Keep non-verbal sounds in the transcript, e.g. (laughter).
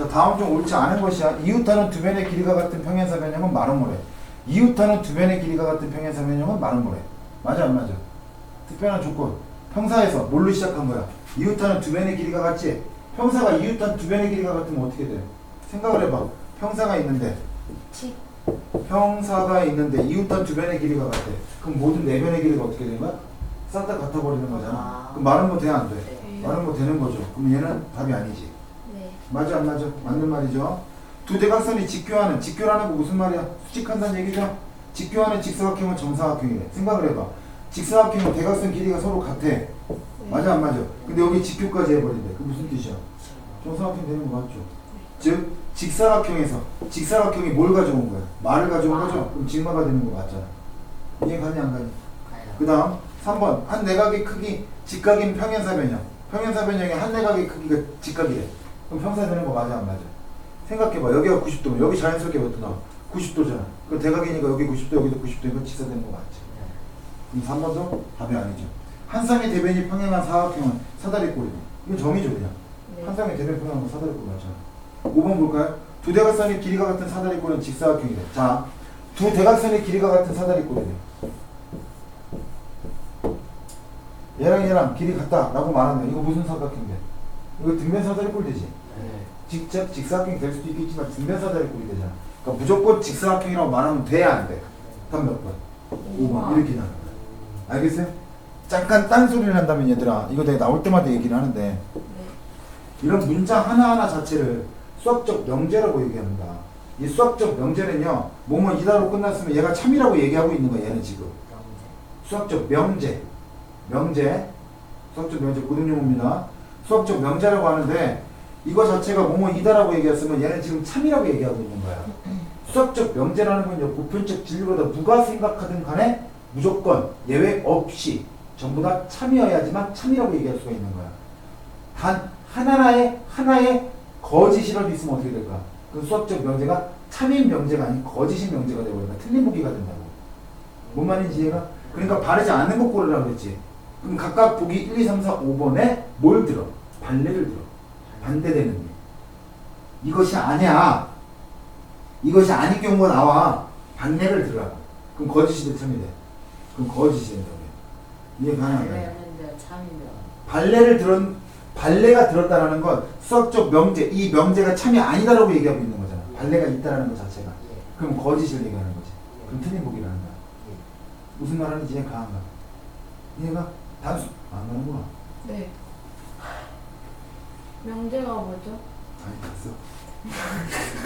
자 다음 중 옳지 않은 것이야. 이웃하는 두 변의 길이가 같은 평행사 변형은 마름모래. 이웃하는 두 변의 길이가 같은 평행사 변형은 마름모래. 맞아 안 맞아? 특별한 조건. 평사에서 뭘로 시작한 거야? 이웃하는 두 변의 길이가 같지? 평사가 이웃한 두 변의 길이가 같으면 어떻게 돼? 생각을 해봐. 평사가 있는데 치. 평사가 있는데 이웃한 두 변의 길이가 같아. 그럼 모든 네 변의 길이가 어떻게 되는 거야? 싹 다 같아 버리는 거잖아. 아. 그럼 말은 뭐 돼? 안 돼? 네. 말은 뭐 되는 거죠. 그럼 얘는 답이 아니지. 네. 맞아 안 맞아? 맞는 말이죠. 두 대각선이 직교하는 직교라는 거 무슨 말이야? 수직한다는 얘기죠. 직교하는 직사각형은 정사각형이래. 생각을 해봐. 직사각형은 대각선 길이가 서로 같아. 맞아 안 맞아? 근데 여기 직교까지 해버린대. 그 무슨 뜻이야? 정사각형 되는 거 맞죠? 즉 직사각형에서 직사각형이 뭘 가져온 거야? 말을 가져온 거죠? 그럼 직마가 되는 거 맞잖아. 이해 가니 안 가니? 그 다음 3번 한 내각의 크기 직각인 평행사 변형 평행사 변형의 한 내각의 크기가 직각이래 그럼 평사 되는 거 맞아 안 맞아? 생각해봐 여기가 90도면 여기 자연스럽게 나와? 90도잖아 그 대각이니까 여기 90도 여기도 90도니까 직사 되는 거 맞지? 그럼 3번도 답이 아니죠 한 쌍의 대변이 평행한 사각형은 사다리꼴이네 이건 정의죠 그냥 네. 한 쌍의 대변 평행한 거 사다리꼴 맞잖아 5번 볼까요? 두 대각선의 길이가 같은 사다리꼴은 직사각형이래 자 두 대각선의 길이가 같은 사다리꼴이래 얘랑 얘랑 길이 같다라고 말하면 이거 무슨 사각형인데? 이거 등변 사다리꼴 되지? 네. 직접 직사각형이 될 수도 있겠지만 등변 사다리 꼴이 되잖아. 그러니까 무조건 직사각형이라고 말하면 돼야 안 돼? 답몇 번? 5번 이렇게 나와. 알겠어요? 잠깐 딴소리를 한다면 얘들아 이거 내가 나올 때마다 얘기를 하는데 네. 이런 문장 하나하나 자체를 수학적 명제라고 얘기합니다. 이 수학적 명제는요 뭐뭐 이다로 끝났으면 얘가 참이라고 얘기하고 있는 거야 얘는 지금 수학적 명제 명제 수학적 명제 고등용어입니다 수학적 명제라고 하는데 이거 자체가 뭐뭐 이다라고 얘기했으면 얘는 지금 참이라고 얘기하고 있는 거야 수학적 명제라는 건요 보편적 진리보다 누가 생각하든 간에 무조건 예외 없이 전부 다 참이어야지만 참이라고 얘기할 수가 있는 거야 단 하나의 하나의 거짓이라도 있으면 어떻게 될까? 그 수학적 명제가 참인 명제가 아닌 거짓인 명제가 되버린다. 틀린 보기가 된다고. 뭔 말인지 이해가? 그러니까 바르지 않는 거 고르라고 그랬지. 그럼 각각 보기 1, 2, 3, 4, 5번에 뭘 들어? 반례를 들어. 반대되는 게. 이것이 아니야. 이것이 아닌 경우가 나와. 반례를 들으라고. 그럼 거짓이 돼, 참이 돼. 그럼 거짓이 된다고. 이해가? 발레하는데 참이면 발레를 들은 발레가 들었다라는 건 수학적 명제 이 명제가 참이 아니다라고 얘기하고 있는 거잖아. 발레가 있다라는 것 자체가. 예. 그럼 거짓을 얘기하는 거지. 그럼 틀린 보기라는 거야. 예. 무슨 말하는지 이해 가한가? 이해가 단수 안 가는구나. 네. 명제가 뭐죠? 아니, 됐어. (laughs)